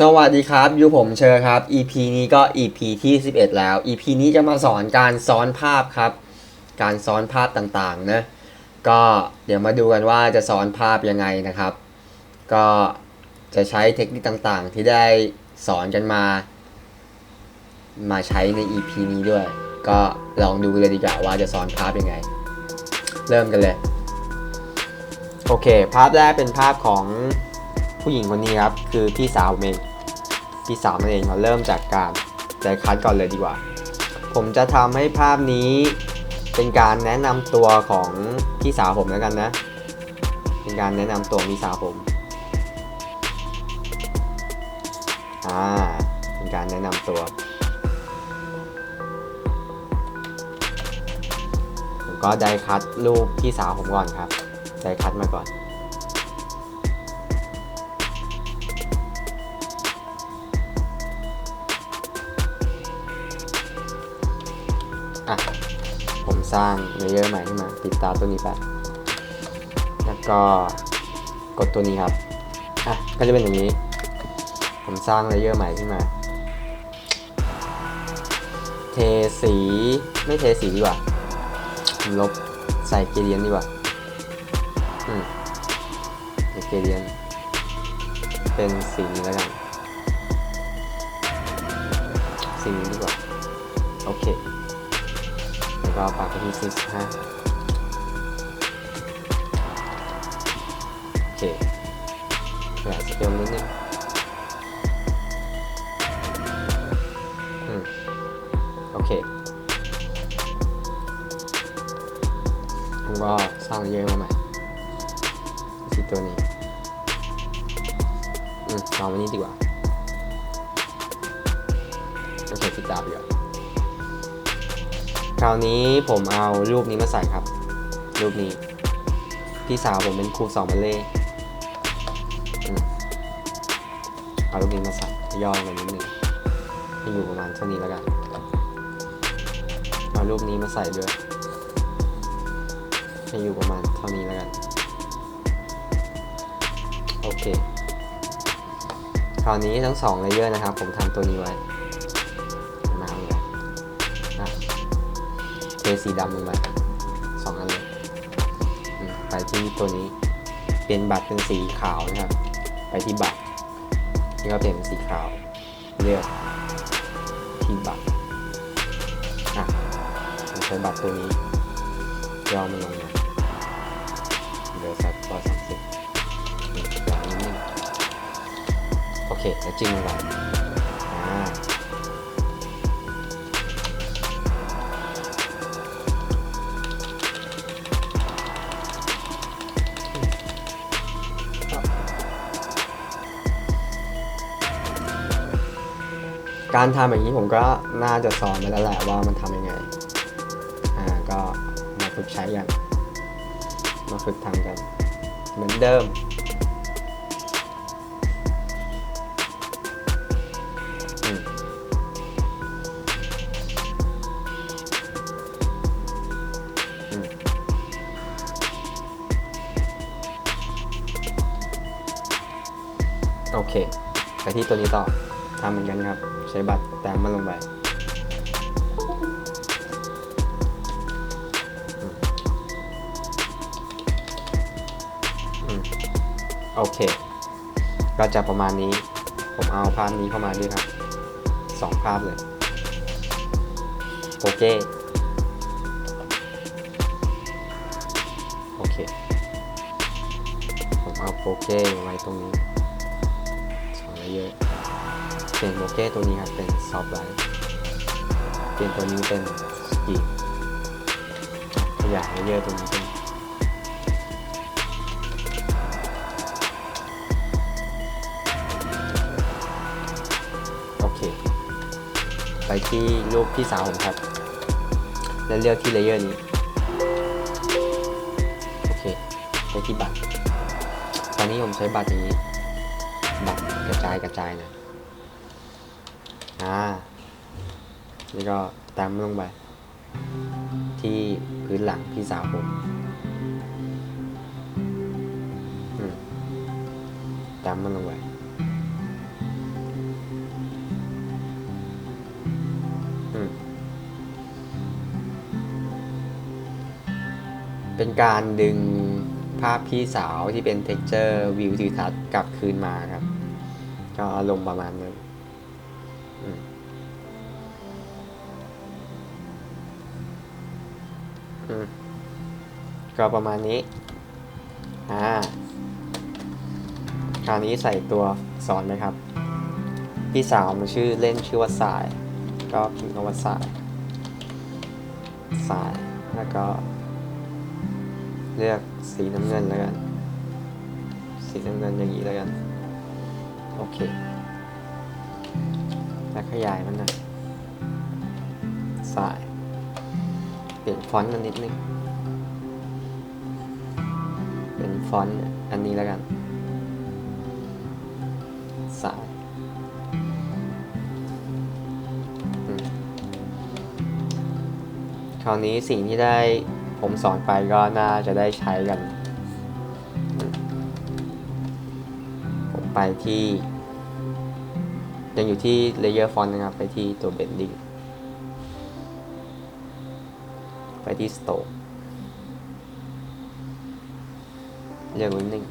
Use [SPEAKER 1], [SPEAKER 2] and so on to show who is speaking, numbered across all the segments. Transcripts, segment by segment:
[SPEAKER 1] สวัสดีครับอยู่ผมเชอครับ EP นี้ก็ EP ที่ 11 แล้ว EP นี้จะมาสอนการซ้อนภาพครับ การซ้อนภาพต่างๆนะก็เดี๋ยวมาดูกันว่าจะซ้อนภาพยังไงนะครับ ก็จะใช้เทคนิคต่างๆ ที่ได้สอนกันมา มาใช้ใน EP นี้ด้วย ก็ลองดูเลยดีกว่าว่าจะซ้อนภาพยังไง เริ่มกันเลย โอเค ภาพแรกเป็นภาพของ ผู้หญิงคนนี้ครับคือพี่สาวผมเองพี่สาวนั่นเองเราเริ่มจากการใจคัดก่อนเลยดีกว่า ผมจะทำให้ภาพนี้เป็นการแนะนำตัวของพี่สาวผมแล้วกันนะ เป็นการแนะนำตัวพี่สาวผมอ่าเป็นการแนะนำตัว ผมก็ได้คัดรูปพี่สาวผมก่อนครับ ได้คัดมาก่อน สร้างเลเยอร์ใหม่ขึ้นมาติดตาตัวนี้ไป แล้วก็กดตัวนี้ครับ อะ ก็จะเป็นอย่างนี้ ผมสร้างเลเยอร์ใหม่ขึ้นมา เทสีไม่เทสีดีกว่า ลบใส่เกรเดียนดีกว่า อืมใส่เกรเดียน เป็นสีนี้แล้วกันสีนี้ดีกว่า แล้วก็ปรับไปที่45โอเคขยายสเกลนิดนึงอืมโอเคผมก็สร้างเยอะมาใหม่สีตัวนี้ อืมเอาวันนี้ดีกว่าโอเคติดตามเดี๋ยว คราวนี้ผมเอารูปนี้มาใส่ครับ รูปนี้ พี่สาวผมเป็นครูสอนบัลเล่เอารูปนี้มาใส่ย่อลงมานิดนึงให้อยู่ประมาณเท่านี้แล้วกันเอารูปนี้มาใส่ด้วยให้อยู่ประมาณเท่านี้แล้วกันโอเคคราวนี้ทั้งสองเลเยอร์นะครับ ผมทำตัวนี้ไว้ เทสีดำลงไปสองอันเลยไปที่ตัวนี้เปลี่ยนบัตรเป็นสีขาวนะครับ ไปที่บัตรนี่ก็เปลี่ยนเป็นสีขาว เลือกที่บัตรอะผมใช้บัตรตัวนี้ย่อมันลงมาเหลือสักร้อยสามสิบอย่างนิดนึงโอเคแล้วจิ้มลงไป การทำอย่างนี้ผมก็น่าจะสอนไปแล้วแหละว่ามันทำยังไง อ่าก็มาฝึกใช้กัน มาฝึกทำกัน เหมือนเดิมอืมอืมโอเค ไปที่ตัวนี้ต่อ ทำเหมือนกันครับ ใช้บัตรแต้มมันลงไปโอเค ก็จะประมาณนี้ ผมเอาภาพนี้เข้ามาด้วยครับสองภาพเลย โอเค โอเค ผมเอาโปเก้ไว้ตรงนี้ ลี่ยนโปเก้ตัวนี้ครับเป็นซอฟต์ไลท์เปลี่ยนตัวนี้เป็นสกีขยายเลเยอร์ตัวนี้เป็นโอเค ไปที่รูปพี่สาวผมครับ แล้วเลือกที่เลเยอร์นี้ โอเค ไปที่บัตร ตอนนี้ผมใช้บัตรอย่างนี้ บัตรกระจายกระจายนะ่าแล้วก็ตามลงไป ที่พื้นหลังพี่สาวผมตามมันลงไปเป็นการดึงภาพพี่สาวที่เป็นเท็กเจอร์วิวทิวทัศน์กลับคืนมาครับ ก็อารมณ์ประมาณนึง ก็ประมาณนี้ อ่า คราวนี้ใส่ตัวสอนไหมครับ พี่สาวมันชื่อเล่นชื่อว่าสาย ก็พิมพ์คำว่าสาย สาย แล้วก็ เลือกสีน้ำเงินแล้วกัน สีน้ำเงินอย่างนี้แล้วกัน โอเค แล้วขยายมันหน่อยสาย เปลี่ยนฟอนต์มันนิดนึง เป็นฟอนต์อันนี้แล้วกัน สายคราวนี้สิ่งที่ได้ผมสอนไปก็น่าจะได้ใช้กัน ผมไปที่ ยังอยู่ที่ layer font นต์นะครับ ไปที่ตัว bending ไปที่ stroke เลือกไว้หนึ่ง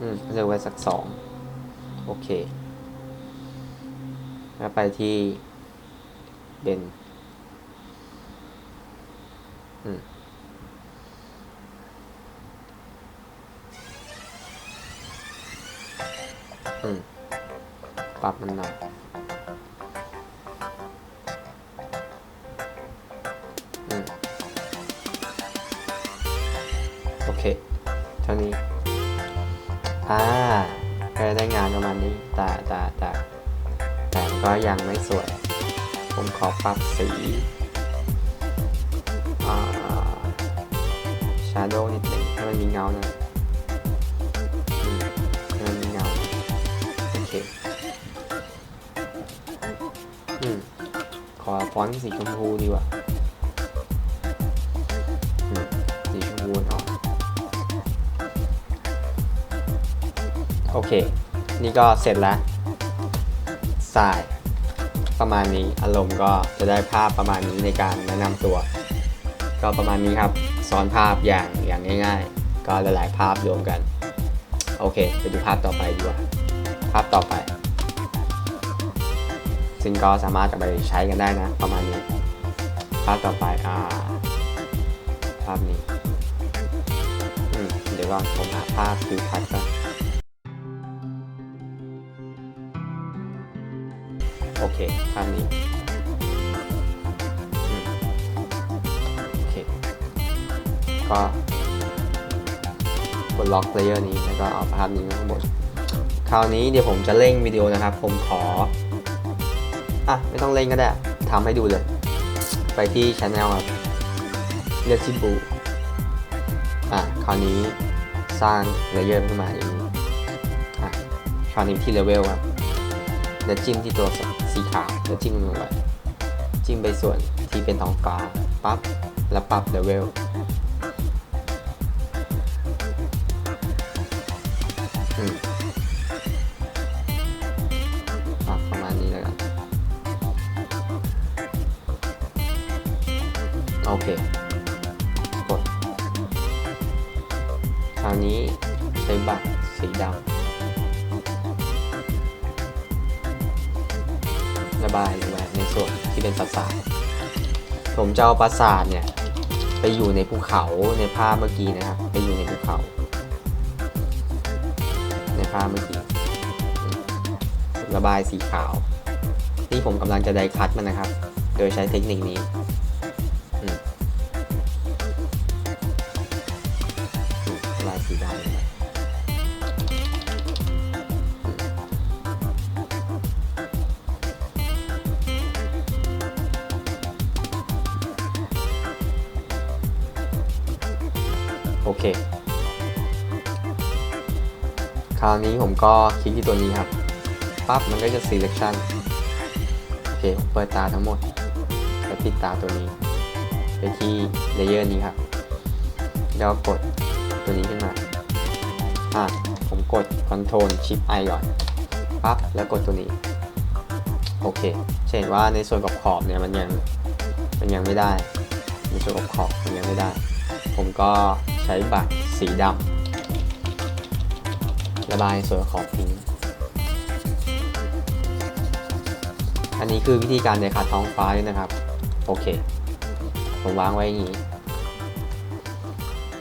[SPEAKER 1] อืมเลือกไว้สักสองโอเค แล้วไปที่เบนอืม ปรับมันหน่อยอโอเค เท่านี้ อ่าก็ได้งานประมาณนี้ แต่แต่แต่แต่ก็ยังไม่สวย ผมขอปรับสีอ่า shadow นิดหนึ่งให้มันมีเงาหน่อย อืมขอฟอนต์สีชมพูดีกว่าอืมสีชมพูออนโอเค นี่ก็เสร็จแล้วสายประมาณนี้อารมณ์ก็จะได้ภาพประมาณนี้ในการแนะนำตัว ก็ประมาณนี้ครับซ้อนภาพอย่างอย่างง่าย ๆ ก็หลายๆภาพรวมกัน โอเค ไปดูภาพต่อไปดีกว่า ภาพต่อไป ซึ่งก็สามารถจะไปใช้กันได้นะ ประมาณนี้ภาพต่อไปอ่าภาพนี้อืมเดี๋ยวก่อนผมหาภาพคิวทัศน์ก่อนโอเคภาพนี้โอเคก็กดล็อกเลเยอร์นี้แล้วก็เอาภาพนี้มาข้างบนคราวนี้เดี๋ยวผมจะเร่งวิดีโอนะครับ ผมขอ อะ ไม่ต้องเร่งก็ได้ทำให้ดูเลย ไปที่ช anel ครับเลือกที่บูอะ คราวนี้สร้างเลเยอร์ขึ้นมาอย่างนี้อะคราวนี้ที่เลเวลครับแล้วจิ้มที่ตัวสีขาวแล้วจิ้มลงไปจิ้มไปส่วนที่เป็นท้องฟ้าปั๊บแล้วปรับเลเวล โอเค กด คราวนี้ใช้บัตรสีดำระบายลงมาในส่วนที่เป็นปราสาท ผมจะเอาปราสาทเนี่ย ไปอยู่ในภูเขาในภาพเมื่อกี้นะครับ ไปอยู่ในภูเขา ในภาพเมื่อกี้ ระบายสีขาว นี่ผมกำลังจะไดคัดมันนะครับ โดยใช้เทคนิคนี้ เคคราวนี้ผมก็คลิกที่ตัวนี้ครับปั๊บมันก็จะ selection โอเคผมเปิดตาทั้งหมดแล้วปิดตาตัวนี้ ไปที่ layer นี้ครับแล้วกดตัวนี้ขึ้นมาอะผมกด control shift i ก่อนปั๊บแล้วกดตัวนี้ โอเคจะเห็นว่าในส่วนกับขอบเนี่ยมันยังมันยังไม่ได้ในส่วนกับขอบมันยังไม่ได้ ผมก็ ใช้บัตรสีดำระบายส่วนขอบทิ้งอันนี้คือวิธีการในคัดท้องฟ้าด้วยนะครับ โอเค ผมวางไว้อย่างนี้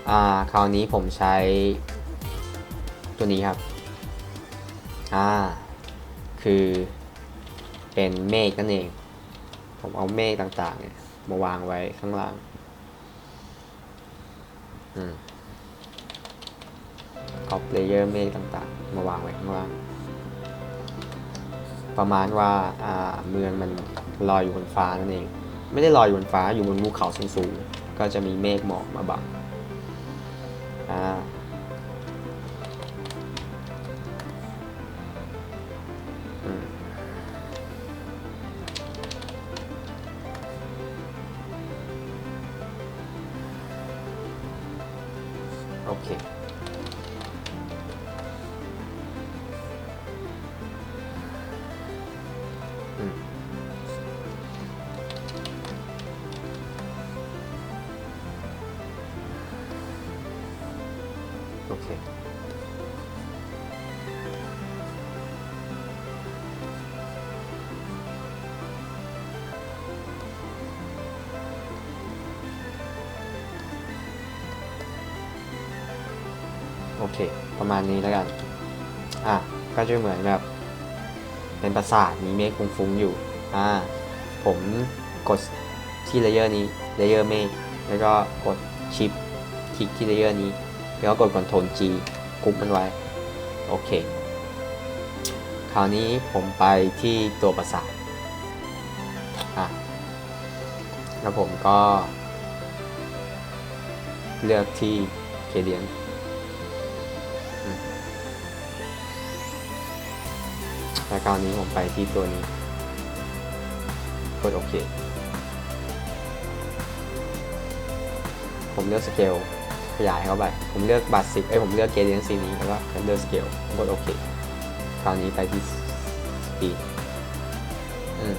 [SPEAKER 1] อ่า คราวนี้ผมใช้ ตัวนี้ครับ อ่า คือเป็นเมฆนั่นเอง ผมเอาเมฆต่างๆ มาวางไว้ข้างล่าง เอาเลเยอร์เมฆต่างๆ มาวางไว้ข้างล่าง ประมาณว่าอ่าเมืองมันลอยอยู่บนฟ้านั่นเอง ไม่ได้ลอยอยู่บนฟ้าอยู่บนภูเขาสูงๆ ก็จะมีเมฆหมอกมาบังอ่า โประมาณนี้แล้วกัน อะ ก็จะเหมือนแบบ เป็นปราสาทมีเมฆฟุ้งๆอยู่ อ่า ผมกดที่เลเยอร์นี้ เลเยอร์เมฆ แล้วก็กดชิปคลิกที่เลเยอร์นี้ แล้วก็กด Ctrl G กรุ๊ปมันไว้ โอเค คราวนี้ผมไปที่ตัวปราสาท อะ แล้วผมก็ เลือกที่เคเดียน คราวนี้ผมไปที่ตัวนี้กดโอเค ผมเลือกสเกลขยายเข้าไป ผมเลือกบัตรสิบเอ้ยผมเลือกเกเดนซีนี้แล้วก็เลือกสเกลกดโอเค คราวนี้ไปที่สปีดอืม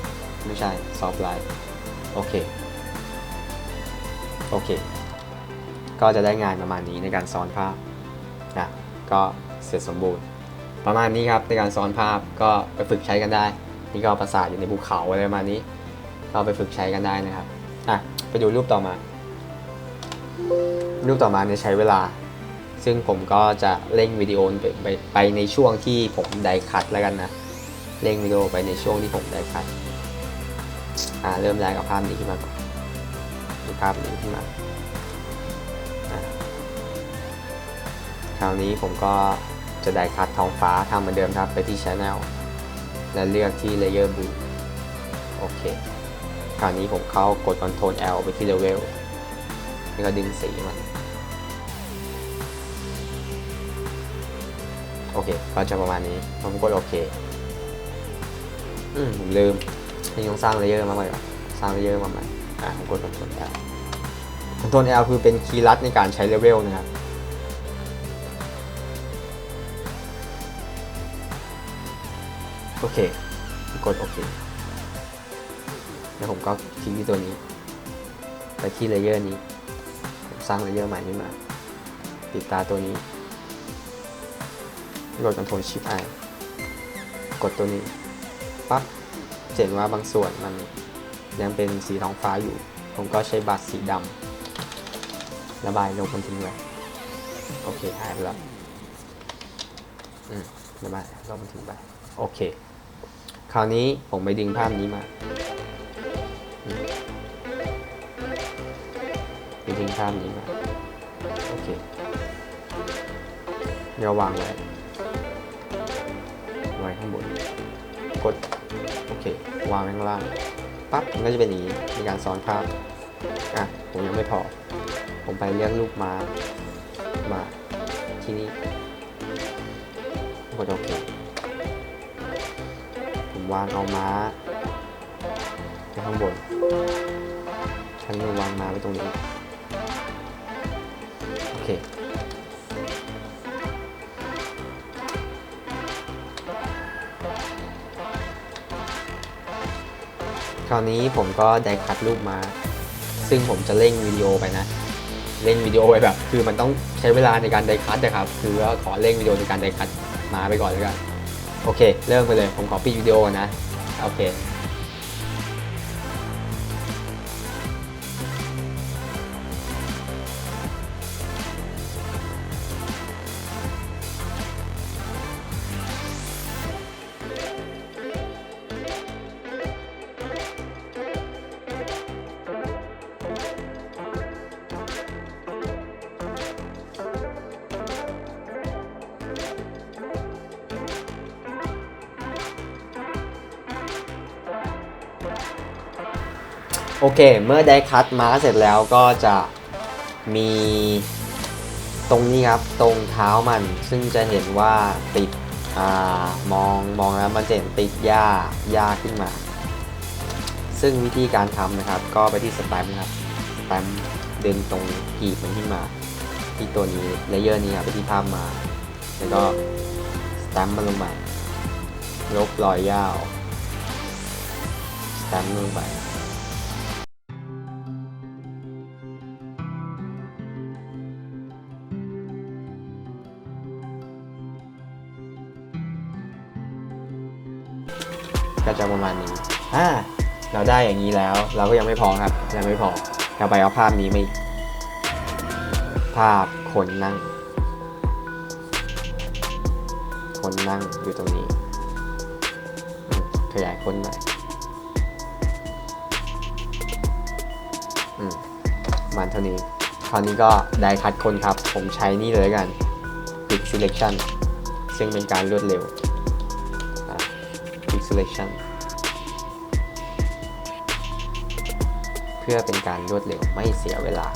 [SPEAKER 1] ไม่ใช่ซอฟไลท์โอเค โอเค ก็จะได้งานประมาณนี้ในการซ้อนภาพนะก็เสร็จสมบูรณ์ ประมาณนี้ครับในการซ้อนภาพก็ไปฝึกใช้กันได้ นี่ก็ปราสาทอยู่ในภูเขาอะไรประมาณนี้ ก็ไปฝึกใช้กันได้นะครับอะไปดูรูปต่อมา รูปต่อมาเนี่ยใช้เวลา ซึ่งผมก็จะเร่งวิดีโอไปไปไปในช่วงที่ผมได้คัดแล้วกันนะเร่งวิดีโอไปในช่วงที่ผมได้คัดอ่าเริ่มแรกกับภาพนี้ขึ้นมาก่อนภาพนี้ขึ้นมาคราวนี้ผมก็ จะได้คัดท้องฟ้าทำเหมือนเดิมครับไปที่ Channel และเลือกที่ Layer Blue โอเค คราวนี้ผมเข้ากด Ctrl L ไปที่ Level แล้วก็ดึงสีมันโอเค ก็จะประมาณนี้ ผมกดโอเค อืมผมลืมนี่ต้องสร้างเลเยอร์มาใหม่ก่อนสร้างเลเยอร์มาใหม่ อะ ผมกด Ctrl L Ctrl L คือเป็นคีย์ลัดในการใช้เลเวลนะครับ โอเค กดโอเค แล้วผมก็คลิกที่ตัวนี้ ไปที่เลเยอร์นี้ ผมสร้างเลเยอร์ใหม่ขึ้นมาติดตาตัวนี้ กด Ctrl Shift I กดตัวนี้ ปั๊บเห็นว่าบางส่วนมันยังเป็นสีท้องฟ้าอยู่ ผมก็ใช้บัตรสีดำระบายลงบนทิ้งไว้โอเคหายไปแล้ว อืมระบายลงบนทิ้งไป โอเค คราวนี้ผมไปดึงภาพนี้มาไปดึงภาพนี้มา โอเค เดี๋ยววางไว้ไว้ข้างบน กด โอเค วางไว้ข้างล่าง ปั๊บ มันก็จะเป็นอย่างนี้ในการซ้อนภาพ อะ ผมยังไม่พอ ผมไปเลือกรูปมา มาที่นี่กดโอเค วางเอาม้าไว้ข้างบนฉันจะวางม้าไว้ตรงนี้ โอเค คราวนี้ผมก็ได้คัดรูปมาซึ่งผมจะเร่งวิดีโอไปนะ เร่งวิดีโอไปแบบ คือมันต้องใช้เวลาในการไดคัตนะครับ คือว่าขอเร่งวิดีโอในการไดคัตมาไปก่อนแล้วกัน โอเคเริ่มไปเลย ผมขอปิดวิดีโอนะ โอเค โอเค เมื่อได้คัดมาเสร็จแล้วก็จะมีตรงนี้ครับตรงเท้ามันซึ่งจะเห็นว่าติดอมองมองแล้วมันจะเห็นติดหญ้าหญ้าขึ้นมา ซึ่งวิธีการทำนะครับ ก็ไปที่สแตมป์ครับสแตมป์ดึงตรงกีบมันขึ้นมา ที่ตัวนี้เลเยอร์นี้ครับไปที่ภาพมา แล้วก็สแตมป์มันลงไปลบรอยหญ้าสแตมป์ลงไป จะประมาณนี้อ่าเราได้อย่างนี้แล้ว เราก็ยังไม่พอครับยังไม่พอเราไปเอาภาพนี้มาภาพคนนั่ง คนนั่งอยู่ตรงนี้ ขยายคนหน่อยอืมมันเท่านี้คราวนี้ก็ได้คัดคนครับ ผมใช้นี่เลยด้วกัน Quick Selection ซึ่งเป็นการรวดเร็ว Isolation เพื่อเป็นการรวดเร็วไม่เสียเวลา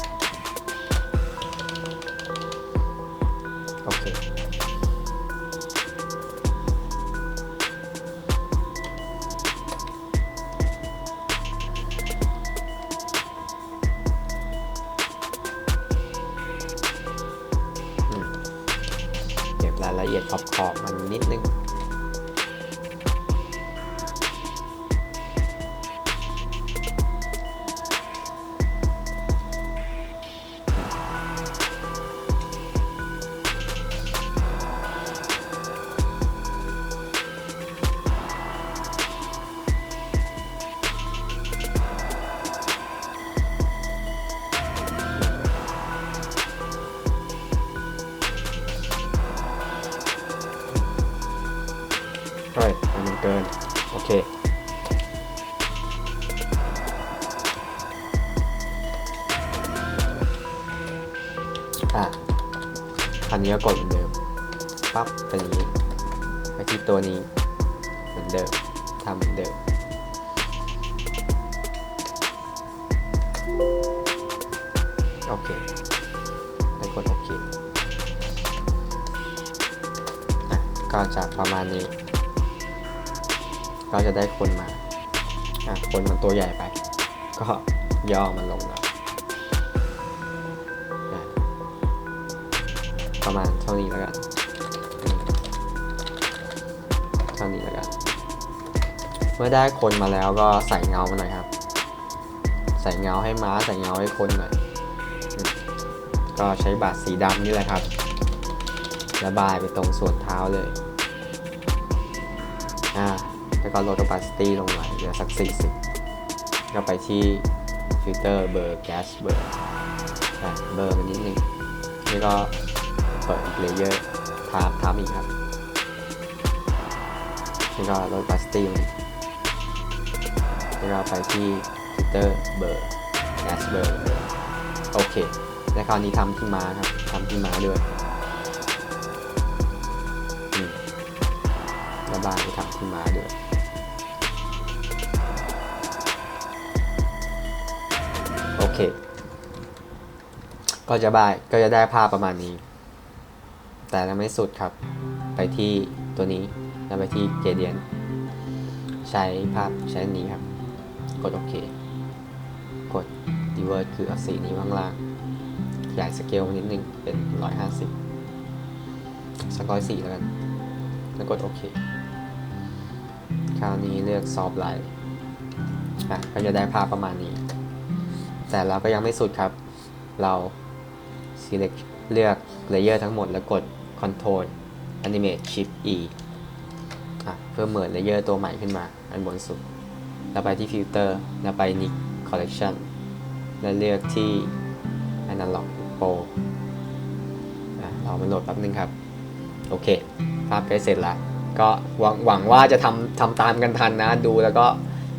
[SPEAKER 1] ก็จะประมาณนี้ ก็จะได้คนมาอะคนมันตัวใหญ่ไป ก็ย่อมันลงแล้วอะประมาณเท่านี้แล้วกันเท่านี้แล้วกันเมื่อได้คนมาแล้วก็ใส่เงามาหน่อยครับ ใส่เงาให้ม้าใส่เงาให้คนหน่อยก็ใช้บาดสีดำนี่แหละครับระบายไปตรงส่วนเท้าเลย อ่าแล้วก็ลด opacity ลงหน่อยเหลือสัก 40 ก็ไปที่ฟิลเตอร์เบอร์แก๊สเบอร์อะเบอร์มันนิดนึงนี่ก็เปิดอีกเลเยอร์ทาบทาบอีกครับนี่ก็ลด opacity ลงแล้วก็ไปที่ฟิลเตอร์เบอร์แก๊สเบอร์โอเค แล้วคราวนี้ทำที่มาครับทำที่มาด้วย บายไปทำที่ม้าด้วยโอเค ก็จะได้ก็จะได้ภาพประมาณนี้ แต่ยังไม่สุดครับ ไปที่ตัวนี้แล้วไปที่ gradient ใช้ภาพใช้นนี้ครับ กดโอเค กด divert คือเอาสีนี้ข้างล่างขยายสเกลนิดนึงเป็น 150สักร้อยสี่แล้วกัน แล้วกดโอเค คราวนี้เลือก soft light อะก็จะได้ภาพประมาณนี้ แต่เราก็ยังไม่สุดครับ เรา select เลือก layer ทั้งหมดแล้วกด control animate shift e อะเพื่อเหมือน layer ตัวใหม่ขึ้นมา อันบนสุด แล้วไปที่ filter แล้วไป nick collection แล้วเลือกที่ analog pro อะรอมันโหลดแป๊บนึงครับ โอเค ภาพใกล้เสร็จแล้ว ก็หวังหวังว่าจะทำทำตามกันทันนะ ดูแล้วก็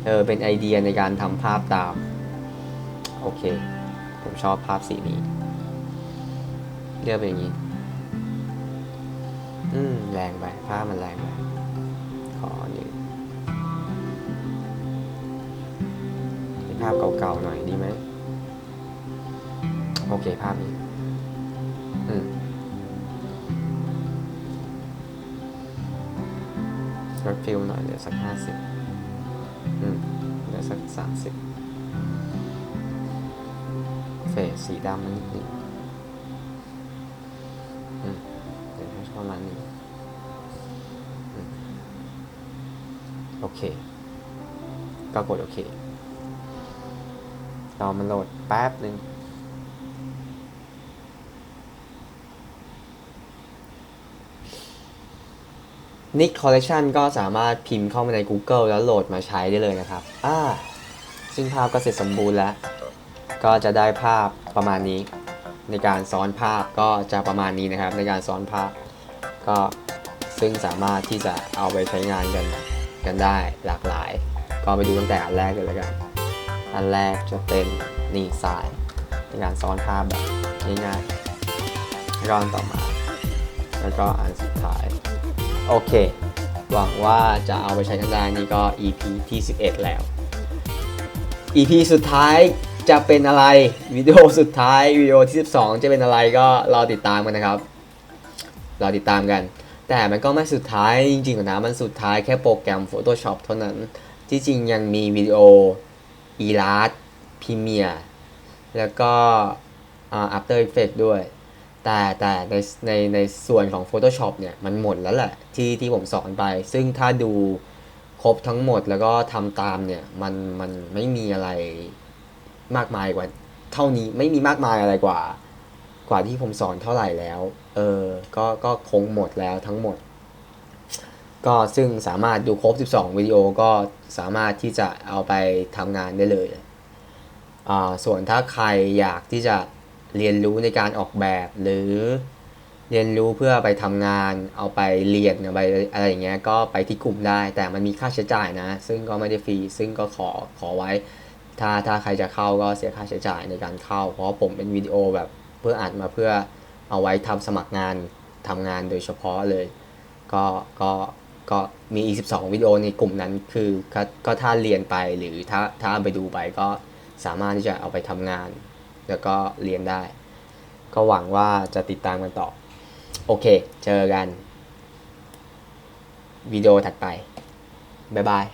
[SPEAKER 1] เออเป็นไอเดียในการทำภาพตาม โอเค ผมชอบภาพสีนี้เลือกเป็นอย่างนี้ อืม แรงไป ภาพมันแรงไป ขอหนึ่งภาพเก่าๆหน่อยดีไหม โอเค ภาพนี้ ลดฟิลหน่อยเหลือสักห้าสิบอืมเหลือสักสามสิบเฟสสีดำมันนิดหนึงอืมเดี๋ยวให้ประมาณนี้โอเค ก็กดโอเครอมันโหลดแป๊บหนึ่ง Nick Collection ก็สามารถพิมพ์เข้ามาใน Google แล้วโหลดมาใช้ได้เลยนะครับ อ่า ซึ่งภาพก็เสร็จสมบูรณ์แล้ว ก็จะได้ภาพประมาณนี้ ในการซ้อนภาพก็จะประมาณนี้นะครับ ในการซ้อนภาพ ก็ซึ่งสามารถที่จะเอาไปใช้งานกันกันได้หลากหลาย ก็ไปดูตั้งแต่อันแรกเลยแล้วกัน อันแรกจะเป็นนี่สาย ในการซ้อนภาพแบบง่ายๆแล้วก็อันต่อมา แล้วก็อัน โอเค หวังว่าจะเอาไปใช้กันได้นี่ก็ EP ที่ 11 แล้ว EP สุดท้ายจะเป็นอะไรวิดีโอสุดท้ายวิดีโอที่ 12 จะเป็นอะไรก็รอติดตามกันนะครับรอติดตามกัน แต่มันก็ไม่สุดท้ายจริงๆนะมันสุดท้ายแค่โปรแกรม Photoshop เท่านั้น ที่จริงยังมีวิดีโอ e l a s t Premiere แล้วก็อ่า After Effects ด้วย แต่แต่ในในในส่วนของ Photoshop เนี่ยมันหมดแล้วแหละที่ที่ผมสอนไป ซึ่งถ้าดูครบทั้งหมดแล้วก็ทำตามเนี่ยมันมันไม่มีอะไรมากมายกว่า เท่านี้ไม่มีมากมายอะไรกว่า กว่าที่ผมสอนเท่าไหร่แล้วเออก็ก็คงหมดแล้วทั้งหมด ก็ซึ่งสามารถดูครบ 12 วิดีโอก็สามารถที่จะเอาไปทำงานได้เลยอ่าส่วนถ้าใครอยากที่จะ เรียนรู้ในการออกแบบหรือเรียนรู้เพื่อไปทำงานเอาไปเรียนอาไปอะไรอย่างเงี้ยก็ไปที่กลุ่มได้ แต่มันมีค่าใช้จ่ายนะ ซึ่งก็ไม่ได้ฟรีซึ่งก็ขอขอไว้ ถ้าถ้าใครจะเข้าก็เสียค่าใช้จ่ายในการเข้า เพราะผมเป็นวิดีโอแบบเพื่ออัดมาเพื่อเอาไว้ทำสมัครงานทำงานโดยเฉพาะเลย ก็ก็ก็มีอีก12วิดีโอในกลุ่มนั้นคือก็ก็ถ้าเรียนไปหรือถ้าถ้าไปดูไปก็สามารถที่จะเอาไปทำงาน แล้วก็เรียนได้ ก็หวังว่าจะติดตามกันต่อ โอเค เจอกัน วิดีโอถัดไป บ๊ายบาย